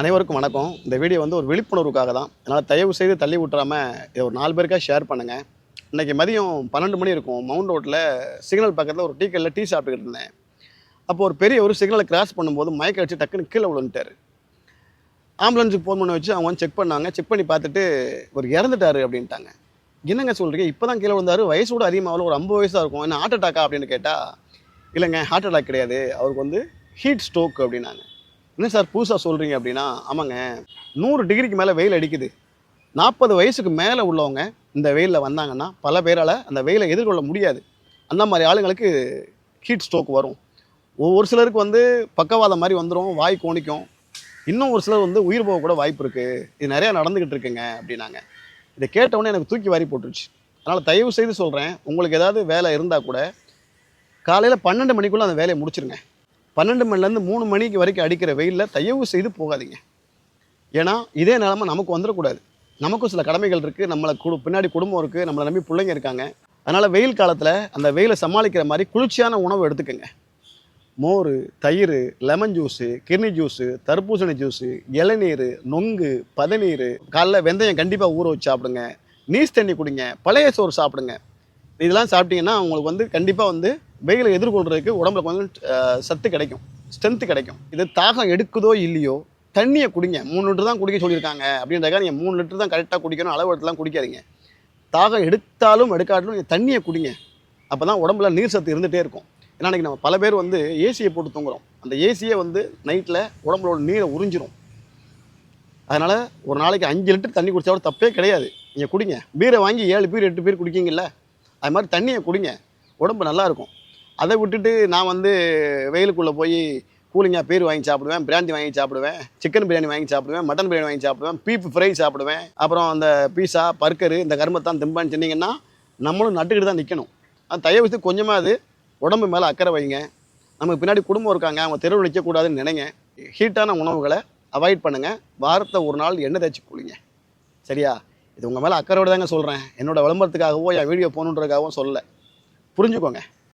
அனைவருக்கும் வணக்கம். இந்த வீடியோ வந்து ஒரு விழிப்புணர்வுக்காக தான். அதனால் தயவு செய்து தள்ளி விட்டுறாமல் இதை ஒரு நாலு பேருக்காக ஷேர் பண்ணுங்கள் இன்றைக்கி மதியம் பன்னெண்டு மணி இருக்கும். மவுண்ட் ரோட்டில் சிக்னல் பக்கத்தில் ஒரு டீ கடையில் டீ சாப்பிட்டுக்கிட்டு இருந்தேன். அப்போ ஒரு பெரிய ஒரு சிக்னலை கிராஸ் பண்ணும்போது மயக்க அடிச்சு டக்குன்னு கீழே விழுந்துட்டார். ஆம்புலன்ஸுக்கு ஃபோன் பண்ணி வச்சு அவங்க வந்து செக் பண்ணாங்க. செக் பண்ணி பார்த்துட்டு ஒரு இறந்துட்டாரு அப்படின்ட்டாங்க. என்னங்க சொல்கிறீங்க இப்போ தான் கீழே விழுந்தார். வயசு கூட அதிகமாக ஒரு ஐம்பது வயசாக இருக்கும். என்ன ஹார்ட் அட்டாக்கா அப்படின்னு கேட்டால் இல்லைங்க ஹார்ட் அட்டாக் கிடையாது. அவருக்கு வந்து ஹீட் ஸ்ட்ரோக் அப்படின்னாங்க. என்ன சார் புதுசாக சொல்கிறீங்க அப்படின்னா ஆமாங்க நூறு டிகிரிக்கு மேலே வெயில் அடிக்குது. நாற்பது வயசுக்கு மேலே உள்ளவங்க இந்த வெயிலில் வந்தாங்கன்னா பல பேரால் அந்த வெயிலை எதிர்கொள்ள முடியாது. அந்த மாதிரி ஆளுங்களுக்கு ஹீட் ஸ்ட்ரோக் வரும். ஒரு சிலருக்கு வந்து பக்கவாதம் மாதிரி வந்துடும் வாய் கோணிக்கும். இன்னும் ஒரு சிலர் வந்து உயிர் போக கூட வாய்ப்பு இருக்குது இது நிறையா நடந்துக்கிட்டு இருக்குங்க அப்படின்னாங்க. இதை கேட்டவுடனே எனக்கு தூக்கி வாரி போட்டுருச்சு. அதனால் தயவு செய்து சொல்கிறேன் உங்களுக்கு ஏதாவது வேலை இருந்தால் கூட காலையில் பன்னெண்டு மணிக்குள்ளே அந்த வேலையை முடிச்சிருங்க. பன்னெண்டு மணிலேருந்து மூணு மணிக்கு வரைக்கும் அடிக்கிற வெயிலில் தயவு செய்து போகாதீங்க. ஏன்னா இதே நிலமை நமக்கு வந்துடக்கூடாது. நமக்கும் சில கடமைகள் இருக்குது நம்மளை குடு பின்னாடி குடும்பம் இருக்குது நம்மளை நம்பி பிள்ளைங்க இருக்காங்க. அதனால் வெயில் காலத்தில் அந்த வெயிலை சமாளிக்கிற மாதிரி குளிர்ச்சியான உணவு எடுத்துக்கோங்க. மோர் தயிர் லெமன் ஜூஸு கிர்னி ஜூஸு தர்பூசணி ஜூஸு இளநீர் நொங்கு பதநீர். காலைல வெந்தயம் கண்டிப்பாக ஊற வச்சு சாப்பிடுங்க. நீஸ் தண்ணி குடிங்க. பழைய சோறு சாப்பிடுங்க. இதெல்லாம் சாப்பிட்டீங்கன்னா உங்களுக்கு வந்து கண்டிப்பாக வந்து வெயிலை எதிர்கொள்கிறதுக்கு உடம்புல கொஞ்சம் சத்து கிடைக்கும் ஸ்ட்ரென்த்து கிடைக்கும். இது தாகம் எடுக்குதோ இல்லையோ தண்ணியை குடிங்க. மூணு லிட்டர் தான் குடிக்க சொல்லியிருக்காங்க அப்படின்றக்காக நீங்கள் மூணு லிட்டர் தான் கரெக்டாக குடிக்கணும் அளவு எடுத்துலாம் குடிக்காதீங்க. தாகம் எடுத்தாலும் எடுக்காட்டிலும் நீங்கள் தண்ணியை குடிங்க. அப்போ தான் உடம்புல நீர் சத்து இருந்துகிட்டே இருக்கும். ஏன்னா இன்றைக்கி நம்ம பல பேர் வந்து ஏசியை போட்டு தூங்குறோம். அந்த ஏசியை வந்து நைட்டில் உடம்புலோட நீரை உறிஞ்சிரும். அதனால் ஒரு நாளைக்கு அஞ்சு லிட்டர் தண்ணி குடித்தா கூட தப்பே கிடையாது. நீங்கள் குடிங்க. பீரை வாங்கி ஏழு பீர் எட்டு பேர் குடிக்கீங்கல்ல? அது மாதிரி தண்ணியை குடிங்க. உடம்பு நல்லாயிருக்கும் அதை விட்டுட்டு நான் வந்து வெயிலுக்குள்ளே போய் கூலிங்காக பேர் வாங்கி சாப்பிடுவேன் பிரியாணி வாங்கி சாப்பிடுவேன் சிக்கன் பிரியாணி வாங்கி சாப்பிடுவேன் மட்டன் பிரியாணி வாங்கி சாப்பிடுவேன் பீப் ஃப்ரை சாப்பிடுவேன் அப்புறம் அந்த பீஸா பர்கரு இந்த கருமத்தான் திம்பான்னு சொன்னீங்கன்னா நம்மளும் நட்டுக்கிட்டு தான் நிற்கணும் அது தயவுசு கொஞ்சமாக அது உடம்பு மேலே அக்கறை வைங்க. நமக்கு பின்னாடி குடும்பம் இருக்காங்க அவங்க தெருவில் நிற்கக்கூடாதுன்னு நினைங்க. ஹீட்டான உணவுகளை அவாய்ட் பண்ணுங்கள் வாரத்தை ஒரு நாள் எண்ணெய் தேய்ச்சி குளிங்க. சரியா? இது உங்கள் மேலே அக்கறையோடு தாங்க சொல்கிறேன் என்னோடய விளம்பரத்துக்காகவோ என் வீடியோ போகணுன்றதுக்காகவும் சொல்லலை. புரிஞ்சுக்கோங்க.